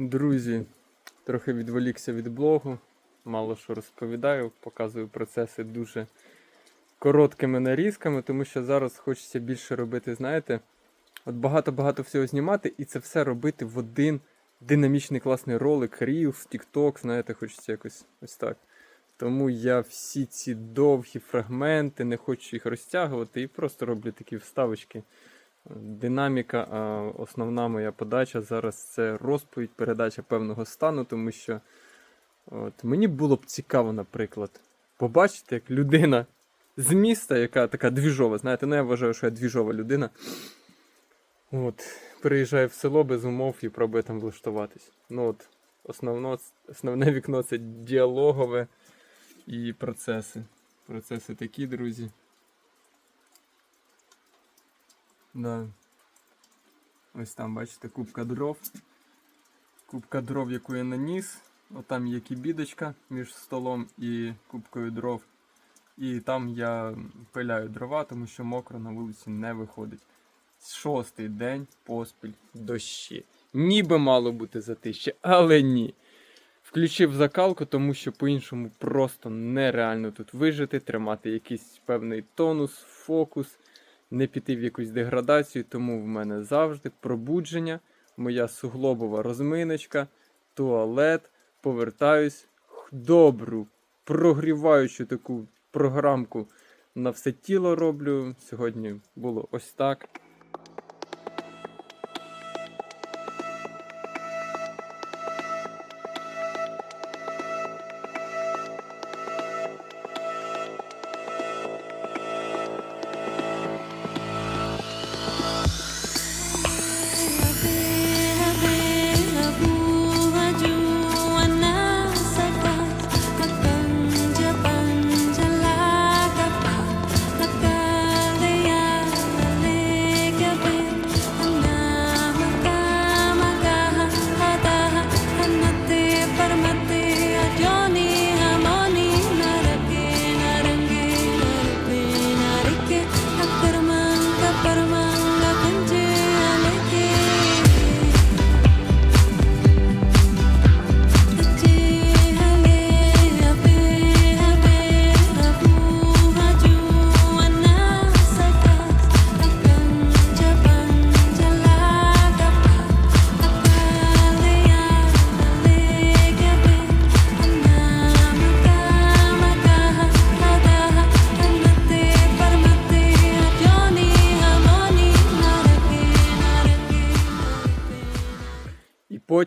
Друзі, трохи відволікся від блогу, мало що розповідаю, показую процеси дуже короткими нарізками, тому що зараз хочеться більше робити, знаєте, от багато-багато всього знімати і це все робити в один динамічний класний ролик, Reels, TikTok, знаєте, хочеться якось ось так. Тому я всі ці довгі фрагменти не хочу їх розтягувати і просто роблю такі вставочки. Динаміка, основна моя подача зараз це розповідь, передача певного стану, тому що от, мені було б цікаво, наприклад, побачити, як людина з міста, яка така двіжова, знаєте, ну я вважаю, що я двіжова людина. От, приїжджає в село без умов і пробує там влаштуватись. Ну от, основно, основне вікно це діалогове і процеси. Процеси такі, друзі. Да. Ось там, бачите, кубка дров. Кубка дров, яку я наніс. Отам є кібідочка між столом і кубкою дров. І там я пиляю дрова, тому що мокро на вулиці не виходить. Шостий день поспіль дощі. Ніби мало бути затище, але ні. Включив закалку, тому що по-іншому просто нереально тут вижити, тримати якийсь певний тонус, фокус, не піти в якусь деградацію, тому в мене завжди пробудження, моя суглобова розминочка, туалет, повертаюсь, добру, прогріваючу таку програмку на все тіло роблю. Сьогодні було ось так.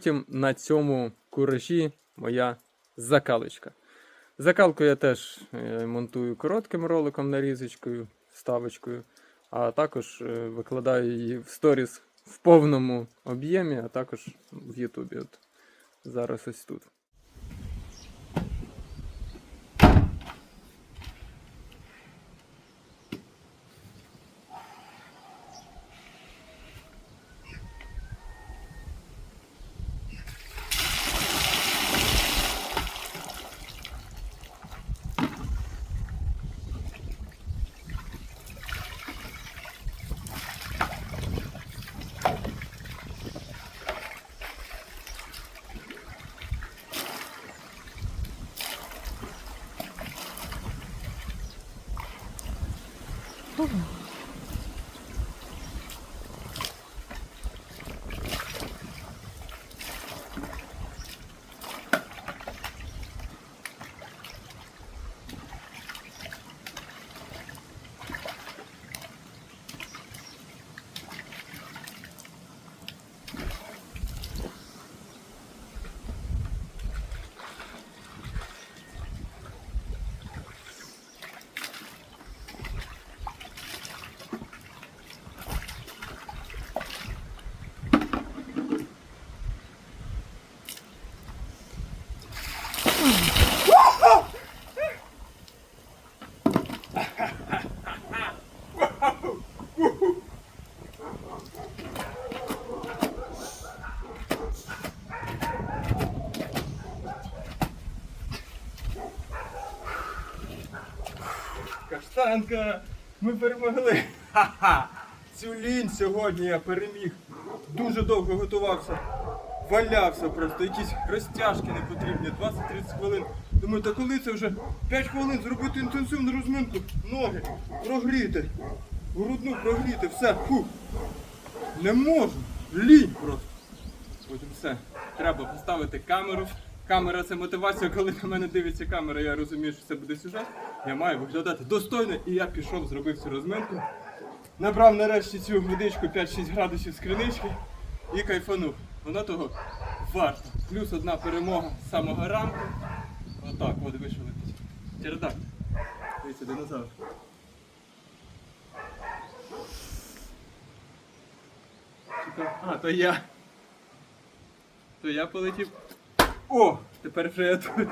Потім на цьому куражі моя закалочка. Закалку я теж е, монтую коротким роликом нарізочкою, вставочкою, а також е, викладаю її в сторіс в повному об'ємі, а також в Ютубі. Зараз ось тут. Cool. Каштанка, ми перемогли. Ха-ха! Цю лінь сьогодні я переміг. Дуже довго готувався. валявся просто, якісь розтяжки не потрібні, 20-30 хвилин. Думаю, та коли це вже 5 хвилин зробити інтенсивну розминку, ноги прогріти, грудну прогріти, все, фу. Не можу, лінь просто. Потім все. Треба поставити камеру. Камера це мотивація, коли на мене дивиться камера, я розумію, що це буде сюжет. Я маю виглядати достойно, і я пішов, зробив цю розминку. Набрав нарешті цю водичку 5-6 градусів з кринички і кайфанув. Воно того варто. Плюс одна перемога з самого ранку. Отак, от вийшов летить. Чердак. Дивіться, динозавр. А, то я. То я полетів. О! Тепер вже я тут.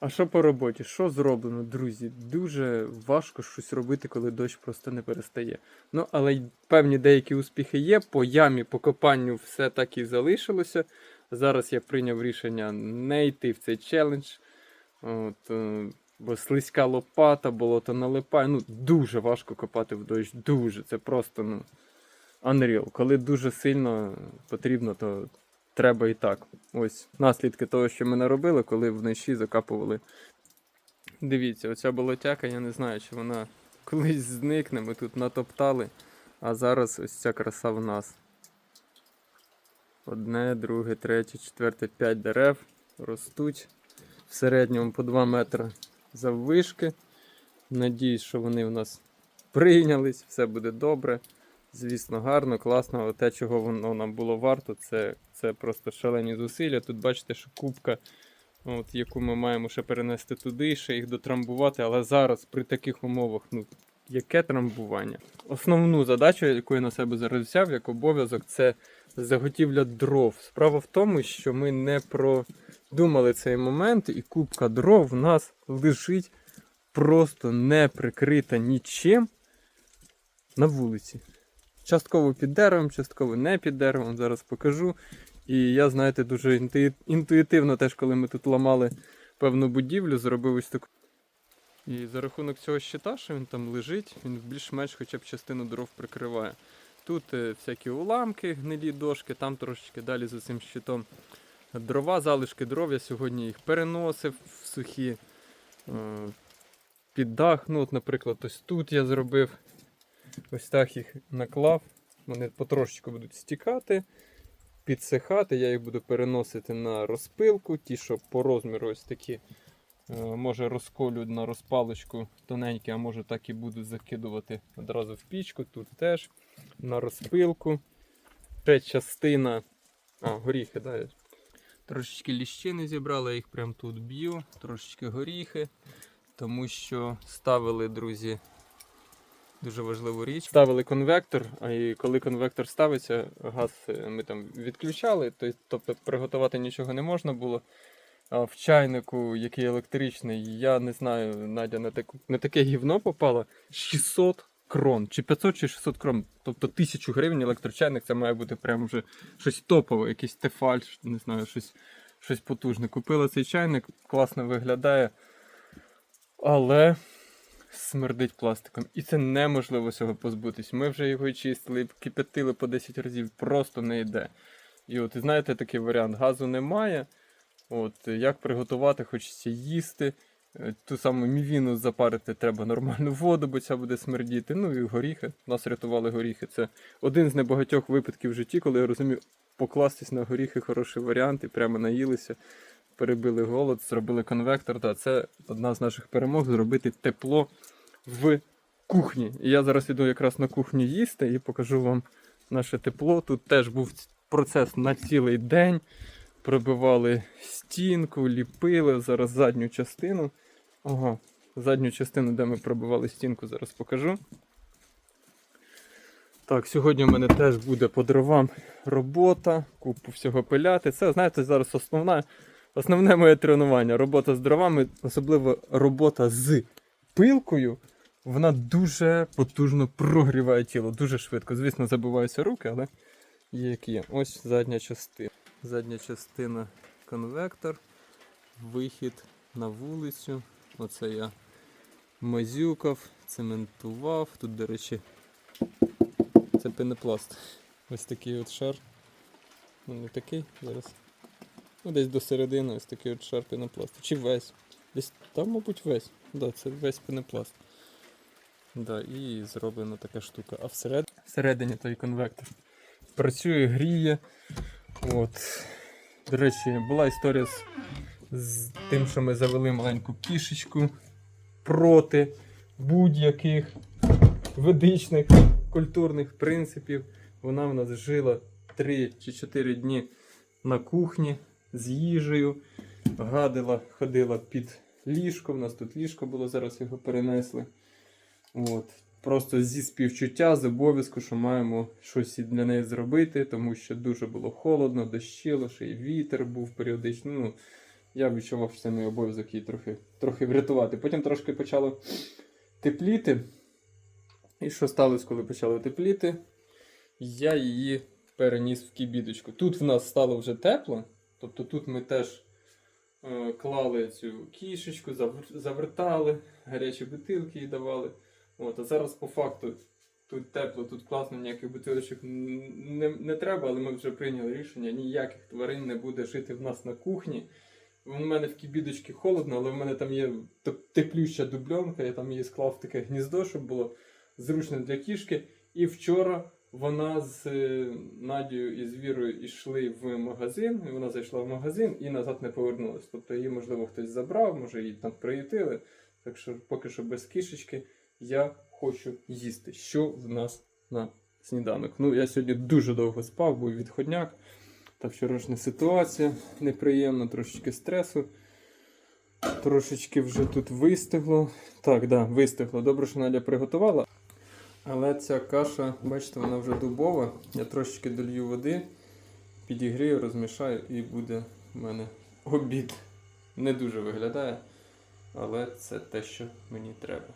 А що по роботі? Що зроблено, друзі? Дуже важко щось робити, коли дощ просто не перестає. Ну, але певні деякі успіхи є. По ямі, по копанню все так і залишилося. Зараз я прийняв рішення не йти в цей челендж. От, е, бо слизька лопата, болото налипає. Ну, дуже важко копати в дощ. Дуже. Це просто, ну. Unreal. Коли дуже сильно потрібно, то треба і так. Ось наслідки того, що ми наробили, коли вночі закапували. Дивіться, оця болотяка, я не знаю, чи вона колись зникне. Ми тут натоптали, а зараз ось ця краса в нас. Одне, друге, третє, четверте, п'ять дерев ростуть в середньому по 2 метри заввишки. Надіюсь, що вони в нас прийнялись, все буде добре. Звісно, гарно, класно, але те, чого воно нам було варто, це, це просто шалені зусилля. Тут бачите, що кубка, от, яку ми маємо ще перенести туди, ще їх дотрамбувати. Але зараз при таких умовах, ну, яке трамбування? Основну задачу, яку я на себе зараз взяв, як обов'язок, це заготівля дров. Справа в тому, що ми не продумали цей момент, і кубка дров в нас лежить просто не прикрита нічим на вулиці. Частково під деревом, частково не під деревом, зараз покажу. І я, знаєте, дуже інтуїтивно теж, коли ми тут ламали певну будівлю, зробив ось таку. І за рахунок цього щита, що він там лежить, він більш-менш хоча б частину дров прикриває. Тут е, всякі уламки, гнилі дошки, там трошечки далі за цим щитом дрова, залишки дров. Я сьогодні їх переносив в сухі е, під дах. Ну, от, наприклад, ось тут я зробив. Ось так їх наклав. Вони потрошечку будуть стікати, підсихати. Я їх буду переносити на розпилку. Ті, що по розміру ось такі. е, Може розколю на розпалочку тоненькі, а може так і буду закидувати одразу в пічку. Тут теж на розпилку. Ще частина. А, горіхи, да. Трошечки ліщини зібрали, я їх прямо тут б'ю, трошечки горіхи, тому що ставили, друзі, дуже важливу річ. Ставили конвектор, і коли конвектор ставиться, газ е, ми там відключали, тобто приготувати нічого не можна було. А в чайнику, який електричний, я не знаю, Надя на, таку, на таке гівно попала 600 крон, чи 500, чи 600 крон. Тобто 1000 гривень електрочайник, це має бути прям вже щось топове, якийсь тефаль, не знаю, щось, щось потужне. Купила цей чайник, класно виглядає, але смердить пластиком. І це неможливо цього позбутись. Ми вже його чистили, кипятили по 10 разів, просто не йде. І от, знаєте, такий варіант: газу немає. От, як приготувати, хочеться їсти. Е, Ту саму мівіну запарити треба нормальну воду, бо ця буде смердіти. Ну і горіхи. Нас рятували горіхи. Це один з небагатьох випадків в житті, коли я розумію, покластись на горіхи хороший варіант і прямо наїлися, перебили голод, зробили конвектор. Да, це одна з наших перемог зробити тепло в кухні. І я зараз іду якраз на кухню їсти і покажу вам наше тепло. Тут теж був процес на цілий день. Пробивали стінку, ліпили зараз задню частину. Ага, задню частину, де ми пробивали стінку, зараз покажу. Так, сьогодні в мене теж буде по дровам робота, купу всього пиляти. Це, знаєте, зараз основна, основне моє тренування. Робота з дровами, особливо робота з пилкою. Вона дуже потужно прогріває тіло, дуже швидко. Звісно, забиваються руки, але є як є. Ось задня частина. Задня частина конвектор, вихід на вулицю. Оце я мазюкав, цементував. Тут, до речі, Це пенопласт. Ось такий от шар. Ну не такий зараз. Ну, десь до середини ось такий от шар пенопласту. Чи весь. Десь там, мабуть, весь. Да, це весь пенопласт. Да, і зроблена така штука. А всеред... всередині той конвектор працює, гріє. От. До речі, була історія з, з тим, що ми завели маленьку кішечку проти будь-яких ведичних культурних принципів. Вона в нас жила 3 чи 4 дні на кухні з їжею, гадила, ходила під ліжко. У нас тут ліжко було, зараз його перенесли. От. Просто зі співчуття, з обов'язку, що маємо щось для неї зробити, тому що дуже було холодно, дощило, ще й вітер був періодично. Ну, я відчував, що це мій обов'язок її трохи, трохи врятувати. Потім трошки почало тепліти. І що сталося, коли почало тепліти? Я її переніс в кібідочку. Тут в нас стало вже тепло, тобто тут ми теж е, клали цю кішечку, завертали, гарячі бутилки їй давали. От, а зараз по факту тут тепло, тут класно, ніяких бутилочок не, не треба, але ми вже прийняли рішення, ніяких тварин не буде жити в нас на кухні. У мене в кібідочці холодно, але в мене там є теплюща дубльонка, я там її склав в таке гніздо, щоб було зручно для кішки. І вчора вона з е, Надією і з Вірою йшли в магазин, і вона зайшла в магазин і назад не повернулась. Тобто її, можливо, хтось забрав, може її там приютили. Так що поки що без кішечки я хочу їсти. Що в нас на сніданок? Ну, я сьогодні дуже довго спав, був відходняк. Та вчорашня ситуація неприємна, трошечки стресу. Трошечки вже тут вистигло. Так, да, вистигло. Добре, що Надя приготувала. Але ця каша, бачите, вона вже дубова. Я трошечки долью води, підігрію, розмішаю і буде в мене обід. Не дуже виглядає, але це те, що мені треба.